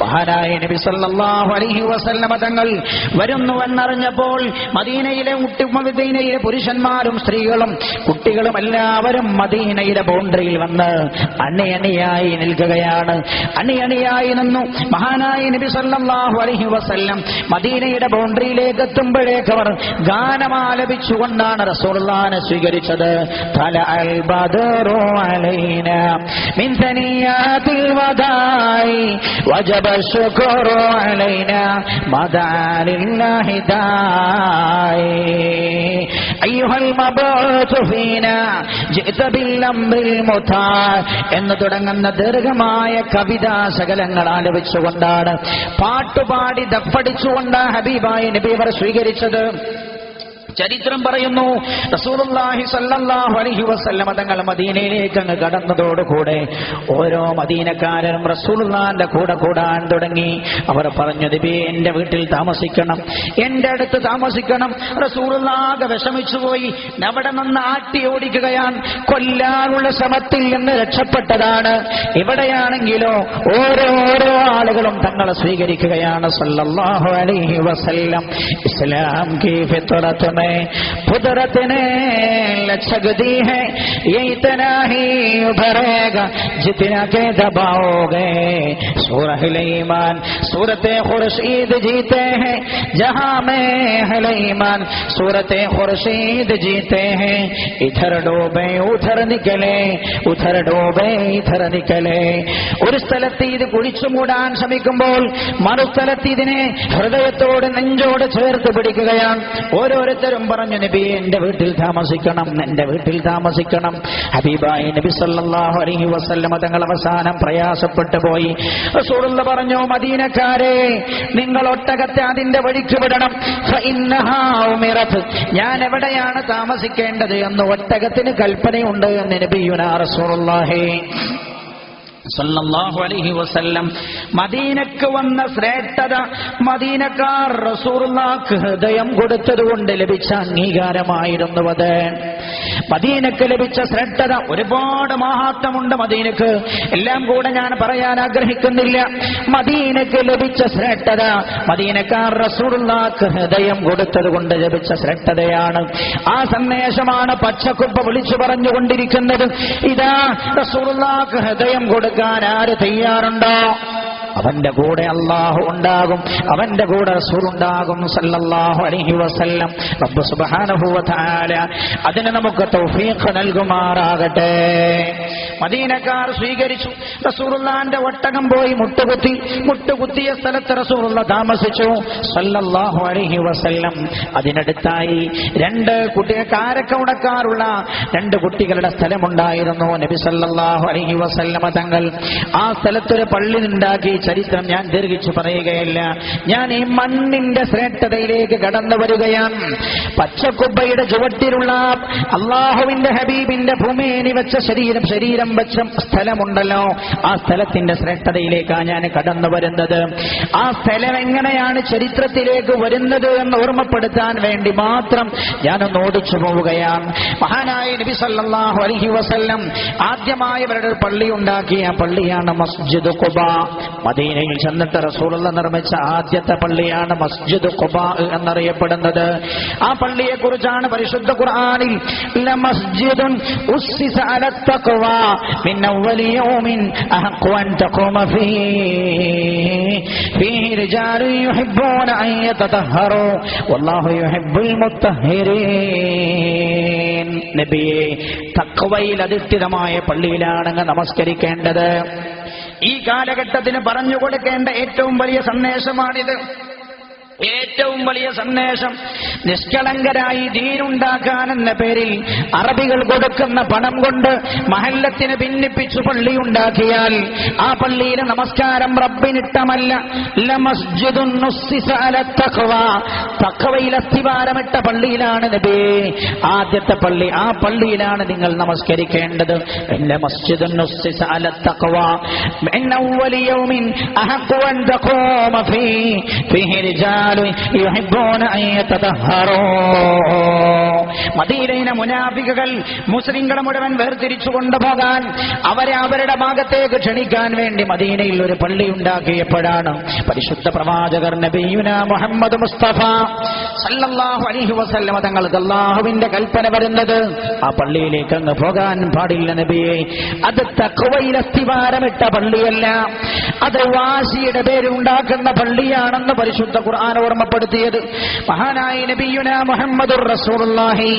മഹാനായ നബി സല്ലല്ലാഹു അലൈഹി വസല്ലമ തങ്ങൾ വരുന്നുവെന്നറിഞ്ഞപ്പോൾ മദീനയിലെ മദീനയിലെ പുരുഷന്മാരും സ്ത്രീകളും കുട്ടികളും എല്ലാവരും മദീനയിലെ ബൗണ്ടറിയിൽ വന്ന് അണിയണിയായി നിൽക്കുകയാണ്. അണിയണിയായി നിന്നു. മഹാനായ നബി സല്ലല്ലാഹു അലൈഹി വസല്ലം മദീനയുടെ ബൗണ്ടറിയിലേക്ക് എത്തുമ്പോഴേക്കവർ ഗാനമാലപിച്ചുകൊണ്ടാണ് റസൂലുള്ളാഹിനെ സ്വീകരിച്ചത്. തല അൽ ബദറു അലൈന മിൻ തനിയാതിൽ വദായി വജബ ശുക്റു അലൈന മദാ لله داعي. മബൂത്ത് ഫീനാ ജിഅത ബിൽ അംറിൽ മുതാ എന്ന് തുടങ്ങുന്ന ദീർഘമായ കവിതാ ശകലങ്ങൾ ആലപിച്ചുകൊണ്ടാണ് പാട്ടുപാടി ദഫടിച്ചുകൊണ്ട് ഹബീബായി നബി അവർ സ്വീകരിച്ചത്. ചരിത്രം പറയുന്നു റസൂലുള്ളാഹി സല്ലല്ലാഹു അലൈഹി വസല്ലമ തങ്ങൾ മദീനയിലേക്ക് അങ്ങ് കടന്നതോടുകൂടെ ഓരോ മദീനക്കാരനും റസൂലുള്ളാന്റെ കൂടെ കൂടാൻ തുടങ്ങി. അവർ പറഞ്ഞു നബി എന്റെ വീട്ടിൽ താമസിക്കണം എന്റെ അടുത്ത് താമസിക്കണം. റസൂലുള്ളാഹ വിഷമിച്ചുപോയി. അവിടെ നിന്ന് ആട്ടി ഓടിക്കുകയാണ്. കൊല്ലാനുള്ള ശ്രമത്തിൽ നിന്ന് രക്ഷപ്പെട്ടതാണ്. ഇവിടെയാണെങ്കിലോ ഓരോ ഓരോ ആളുകളും തങ്ങളെ സ്വീകരിക്കുകയാണ്. സല്ലല്ലാഹു അലൈഹി വസല്ലം. ഇസ്ലാം കീ में कुदरत ने लचक दी है ये इतना ही उभरेगा जितना के दबाओगे सूरह ईमान सूरत खुर्शीद जीते हैं जहां में हल ईमान सूरत खुर्शीद जीते हैं इधर डूबे उधर निकले उधर डूबे इधर निकले ഒരു സ്ഥലത്ത് ഇത് കുഴിച്ചു മൂടാൻ ശ്രമിക്കുമ്പോൾ മറുസ്ഥലത്ത് ഇതിനെ ഹൃദയത്തോട് നെഞ്ചോട് ചേർത്ത് പിടിക്കുകയാണ് ഓരോരുത്തരും പറഞ്ഞു നബി എന്റെ വീട്ടിൽ താമസിക്കണം എന്റെ വീട്ടിൽ താമസിക്കണം. ഹബീബായി നബി സല്ലല്ലാഹു അലൈഹി വസല്ലമ തങ്ങൾ അവസാനം പ്രയാസപ്പെട്ടു പോയി. റസൂലുള്ള പറഞ്ഞു മദീനക്കാരെ നിങ്ങൾ ഒട്ടകത്തെ അതിന്റെ വഴിക്ക് വിടണം. ഞാൻ എവിടെയാണ് താമസിക്കേണ്ടത് എന്ന് ഒട്ടകത്തിന് കൽപ്പനയുണ്ട് എന്ന് നബിയുനാ റസൂലുള്ളാഹി. സല്ലല്ലാഹു അലൈഹി വസല്ലം മദീനക്ക് വന്ന ശ്രേഷ്ഠത മദീനക്കാർ റസൂറുള്ളാക്ക് ഹൃദയം കൊടുത്തതുകൊണ്ട് ലഭിച്ച അംഗീകാരമായിരുന്നു അത്. മദീനക്ക് ലഭിച്ച ശ്രദ്ധത ഒരുപാട് മഹാത്വമുണ്ട് മദീനക്ക് എല്ലാം കൂടെ ഞാൻ പറയാൻ ആഗ്രഹിക്കുന്നില്ല. മദീനക്ക് ലഭിച്ച ശ്രേഷ്ഠത മദീനക്കാർ റസൂറുള്ളാക്ക് ഹൃദയം കൊടുത്തത് കൊണ്ട് ലഭിച്ച ശ്രേഷ്ഠതയാണ് ആ സന്ദേശമാണ് പച്ചക്കുപ്പ വിളിച്ചു പറഞ്ഞുകൊണ്ടിരിക്കുന്നത്. ഇതാ റസൂറുള്ളാക്ക് ഹൃദയം കൊടുക്കാൻ ആര് തയ്യാറുണ്ടോ? അവന്റെ കൂടെ അള്ളാഹു ഉണ്ടാകും അവന്റെ കൂടെ റസൂൽ ഉണ്ടാകും സല്ലല്ലാഹു അലൈഹി വസല്ലം. റബ്ബ് സുബ്ഹാനഹു അതിന് നമുക്ക് തൗഫീഖ് നൽകുമാറാകട്ടെ. മദീനക്കാർ സ്വീകരിച്ചു. റസൂറുല്ലാന്റെ ഒട്ടകം പോയി മുട്ടുകുത്തി. മുട്ടുകുത്തിയ സ്ഥലത്ത് റസൂറുള്ള താമസിച്ചു. സല്ലല്ലാഹു അലൈഹി വസല്ലം അതിനടുത്തായി രണ്ട് കുട്ടിയെ കാരക്കൗടക്കാരുള്ള രണ്ട് കുട്ടികളുടെ സ്ഥലമുണ്ടായിരുന്നു. നബി സല്ലല്ലാഹു അലൈഹി വസല്ലമ തങ്ങൾ ആ സ്ഥലത്തൊരു പള്ളി ഉണ്ടാക്കി. ചരിത്രം ഞാൻ ദീർഘിച്ചു പറയുകയല്ല. ഞാൻ ഈ മണ്ണിന്റെ ശ്രേഷ്ഠതയിലേക്ക് കടന്നു വരികയാണ്. പച്ചക്കുബ്ബയുടെ ചുവട്ടിലുള്ള അള്ളാഹുവിന്റെ ഹബീബിന്റെ ഭൂമിയേനി വെച്ച ശരീരം ശരീരം വെച്ച സ്ഥലമുണ്ടല്ലോ. ആ സ്ഥലത്തിന്റെ ശ്രേഷ്ഠതയിലേക്കാണ് ഞാൻ കടന്നു വരുന്നത്. ആ സ്ഥലം എങ്ങനെയാണ് ചരിത്രത്തിലേക്ക് വരുന്നത് എന്ന് ഓർമ്മപ്പെടുത്താൻ വേണ്ടി മാത്രം ഞാനൊന്ന് ഓടിച്ചു പോവുകയാണ്. മഹാനായ നബി സല്ലല്ലാഹു അലൈഹി വസല്ലം ആദ്യമായി അവരുടെ പള്ളി ഉണ്ടാക്കിയ പള്ളിയാണ് മസ്ജിദ് ഖുബ. മദീനയിൽ ചെന്നിട്ട് റസൂലുള്ള നിർമ്മിച്ച ആദ്യത്തെ പള്ളിയാണ് മസ്ജിദ് ഖുബ എന്നറിയപ്പെടുന്നത്. ആ പള്ളിയെ കുറിച്ചാണ് പരിശുദ്ധ ഖുർആനിൽ നബിയെ തഖ്വയിൽ അധിഷ്ഠിതമായ പള്ളിയിലാണ് നമസ്കരിക്കേണ്ടത്. ഈ കാലഘട്ടത്തിന് പറഞ്ഞു കൊടുക്കേണ്ട ഏറ്റവും വലിയ സന്ദേശമാണിത്. ഏറ്റവും വലിയ സന്ദേശം നിഷ്കളങ്കരായി ദീനുണ്ടാക്കാൻ എന്ന പേരിൽ അറബികൾ കൊടുക്കുന്ന പണം കൊണ്ട് മഹല്ലത്തിന് ഭിന്നിപ്പിച്ചു പള്ളി ഉണ്ടാക്കിയാൽ ആ പള്ളിയിലെ നമസ്കാരം റബ്ബിനിട്ടമല്ല. അസ്ഥിവാരമിട്ട പള്ളിയിലാണ് നബേ. ആദ്യത്തെ പള്ളി ആ പള്ളിയിലാണ് നിങ്ങൾ നമസ്കരിക്കേണ്ടത്. എന്റെ മസ്ജിദുൻ നുസ്സിസ يحبون أن يتطهروا മദീനയിലെ മുനാഫികകൾ മുസ്ലിങ്ങളെ മുഴുവൻ വേർതിരിച്ചു കൊണ്ടുപോകാൻ അവരെ അവരുടെ ഭാഗത്തേക്ക് ക്ഷണിക്കാൻ വേണ്ടി മദീനയിൽ ഒരു പള്ളി ഉണ്ടാക്കിയപ്പോഴാണ് പരിശുദ്ധ പ്രവാചകർ നബിയുന മുഹമ്മദ് മുസ്തഫ സല്ലല്ലാഹു അലൈഹി വസല്ലമ തങ്ങൾക്ക് അള്ളാഹുവിന്റെ കൽപ്പന വരുന്നത്. ആ പള്ളിയിലേക്ക് അങ്ങ് പോകാൻ പാടില്ല നബിയെ. അത് അസ്ഥിവാരമിട്ട പള്ളിയല്ല. അത് വാശിയുടെ പേരുണ്ടാക്കുന്ന പള്ളിയാണെന്ന് പരിശുദ്ധ ഖുർആൻ ഓർമ്മപ്പെടുത്തിയത്. മഹാനായ നബിയുന മുഹമ്മദുർ റസൂലുള്ളാഹി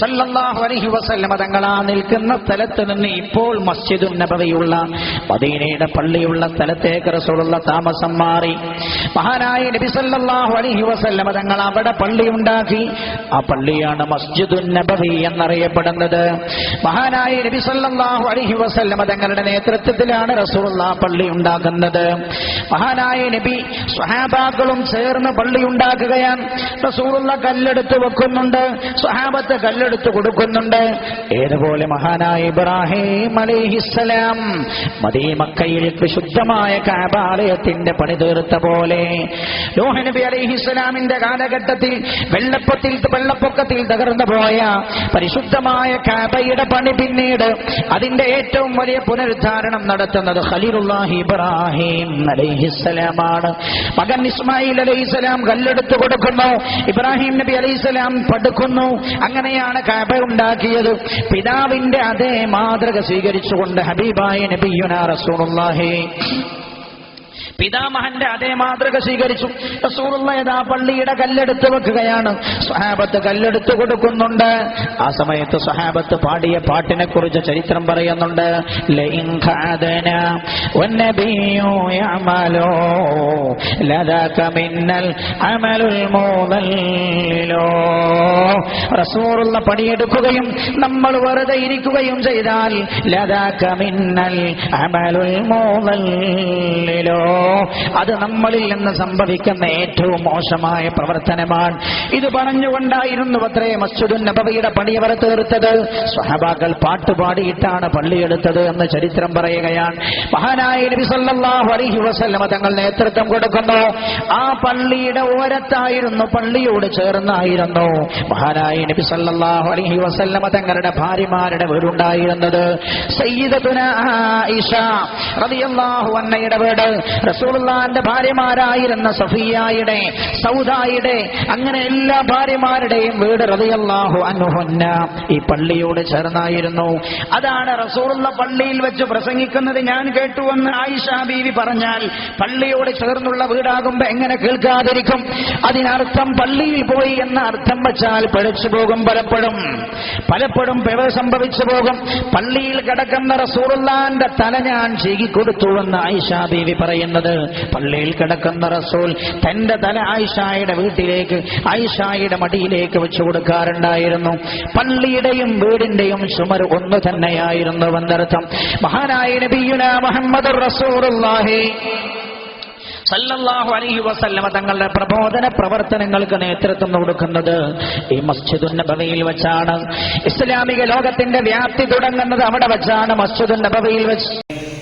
സല്ലല്ലാഹു അലൈഹി വസല്ലമ തങ്ങളാ നിൽക്കുന്ന സ്ഥലത്ത് നിന്ന് ഇപ്പോൾ മസ്ജിദും നബവിയുള്ള മദീനയുടെ പള്ളിയുള്ള സ്ഥലത്തേക്ക് റസൂലുള്ള താമസം മാറി. മഹാനായ നബി സല്ലല്ലാഹു അലൈഹി വസല്ലമ തങ്ങൾ അവിടെ പള്ളി ഉണ്ടാക്കി. ആ പള്ളിയാണ് മസ്ജിദുൻ നബവി എന്നറിയപ്പെടുന്നത്. മഹാനായ നബി സല്ലല്ലാഹു അലൈഹി വസല്ലമ തങ്ങളുടെ നേതൃത്വത്തിലാണ് റസൂലുള്ള പള്ളി ഉണ്ടാക്കുന്നത്. മഹാനായ നബി സ്വഹാബാക്കളും ചേർന്ന് പള്ളി ഉണ്ടാക്കുകയാണ്. റസൂലുള്ള കല്ലെടുത്ത് വെക്കുന്നുണ്ട്. സ്വഹാബത്ത് കല്ലെടുത്ത് കൊടുക്കുന്നുണ്ട്. ഏതുപോലെ മഹാനായ ഇബ്രാഹിം അലിഹിസ്സലാം മദീമക്കയിൽ വിശുദ്ധമായ ശുദ്ധമായ കാബാലയത്തിന്റെ പണി തീർത്ത പോലെ ലോഹനബി അലൈഹിസ്സലാമിന്റെ കാലഘട്ടത്തിൽ വെള്ളപ്പത്തിൽ വെള്ളപ്പൊക്കത്തിൽ തകർന്നു പോയ പരിശുദ്ധമായ കാബയുടെ പണി പിന്നീട് അതിന്റെ ഏറ്റവും വലിയ പുനരുദ്ധാരണം നടത്തുന്നത് ഖലീലുല്ലാഹി ഇബ്രാഹിം അലിഹിസ്സലാമാണ്. മകൻ ഇസ്മായിൽ അലൈഹിസ്സലാം കല്ലെടുത്ത് കൊടുക്കുന്നു. ഇബ്രാഹിം നബി അലൈഹിസ്സലാം പടുക്കുന്നു. അങ്ങനെയാണ് കബ ഉണ്ടാക്കിയത്. പിതാവിന്റെ അതേ മാതൃക സ്വീകരിച്ചുകൊണ്ട് ഹബീബായ നബിയുനാ റസൂലുള്ളാഹി പിതാമഹന്റെ അതേ മാതൃക സ്വീകരിച്ചു. റസൂറുള്ളതാ പള്ളിയുടെ കല്ലെടുത്ത് വെക്കുകയാണ്. സ്വഹാബത്ത് കല്ലെടുത്ത് കൊടുക്കുന്നുണ്ട്. ആ സമയത്ത് സ്വഹാബത്ത് പാടിയ പാട്ടിനെ കുറിച്ച് ചരിത്രം പറയുന്നുണ്ട്. റസൂറുള്ള പണിയെടുക്കുകയും നമ്മൾ വെറുതെ ഇരിക്കുകയും ചെയ്താൽ ലതാ മിന്നൽ അമലുൽ മൂദല്ലിലോ. അത് നമ്മളിൽ നിന്ന് സംഭവിക്കുന്ന ഏറ്റവും മോശമായ പ്രവർത്തനമാണ്. ഇത് പറഞ്ഞുകൊണ്ടായിരുന്നു അത്രേ മസ്ജിദുൻ നബവിയുടെ പണിയവർ തീർത്തത്. സ്വഹബാക്കൾ പാട്ടുപാടിയിട്ടാണ് പള്ളിയെടുത്തത് എന്ന് ചരിത്രം പറയുകയാണ്. മഹാനായ നബി സല്ലല്ലാഹു അലൈഹി വസല്ലമ തങ്ങൾ നേതൃത്വം കൊടുക്കുന്നു. ആ പള്ളിയുടെ ഓരത്തായിരുന്നു പള്ളിയോട് ചേർന്നായിരുന്നു. മഹാനായ നബി സല്ലല്ലാഹു അലൈഹി വസല്ലമ തങ്ങളുടെ ഭാര്യമാരുടെ വീടുണ്ടായിരുന്നത്. സയ്യിദത്തുന ആയിഷ റളിയല്ലാഹു അൻഹയുടെ വീട്. റസൂലുള്ളാന്റെ ഭാര്യമാരായിരുന്ന സഫിയായുടെ സൗദായുടെ അങ്ങനെ എല്ലാ ഭാര്യമാരുടെയും വീട് റതിയല്ലാഹു അൻഹുന്ന ഈ പള്ളിയോട് ചേർന്നായിരുന്നു. അതാണ് റസൂലുള്ള പള്ളിയിൽ വെച്ച് പ്രസംഗിക്കുന്നത് ഞാൻ കേട്ടുവെന്ന് ആയിഷ ബീവി പറഞ്ഞാൽ പള്ളിയോട് ചേർന്നുള്ള വീടാകുമ്പോ എങ്ങനെ കേൾക്കാതിരിക്കും? അതിനർത്ഥം പള്ളിയിൽ പോയി എന്ന അർത്ഥം വെച്ചാൽ പിഴച്ചു പോകും പലപ്പോഴും. പലപ്പോഴും പിഴ സംഭവിച്ചു പോകും. പള്ളിയിൽ കിടക്കുന്ന റസൂലുള്ളാന്റെ തല ഞാൻ ചീകിക്കൊടുത്തുവെന്ന് ആയിഷ ബീവി പറയുന്നത് പള്ളിയിൽ കിടക്കുന്ന റസൂൽ തന്റെ തല ആയിഷായുടെ വീട്ടിലേക്ക് ആയിഷായുടെ മടിയിലേക്ക് വെച്ചു കൊടുക്കാറുണ്ടായിരുന്നു. പള്ളിയുടെയും വീടിന്റെയും ചുമർ ഒന്ന് തന്നെയായിരുന്നു എന്നർത്ഥം. മഹാനായ നബിയുന മുഹമ്മദ് റസൂറുല്ലാഹി സല്ലല്ലാഹു അലൈഹി വസല്ലമ തങ്ങളുടെ പ്രബോധന പ്രവർത്തനങ്ങൾക്ക് നേതൃത്വം കൊടുക്കുന്നത് ഈ മസ്ജിദുൻ നബവിയിൽ വെച്ചാണ്. ഇസ്ലാമിക ലോകത്തിന്റെ വ്യാപ്തി തുടങ്ങുന്നത് അവിടെ വെച്ചാണ് മസ്ജിദുൻ നബവിയിൽ വെച്ച്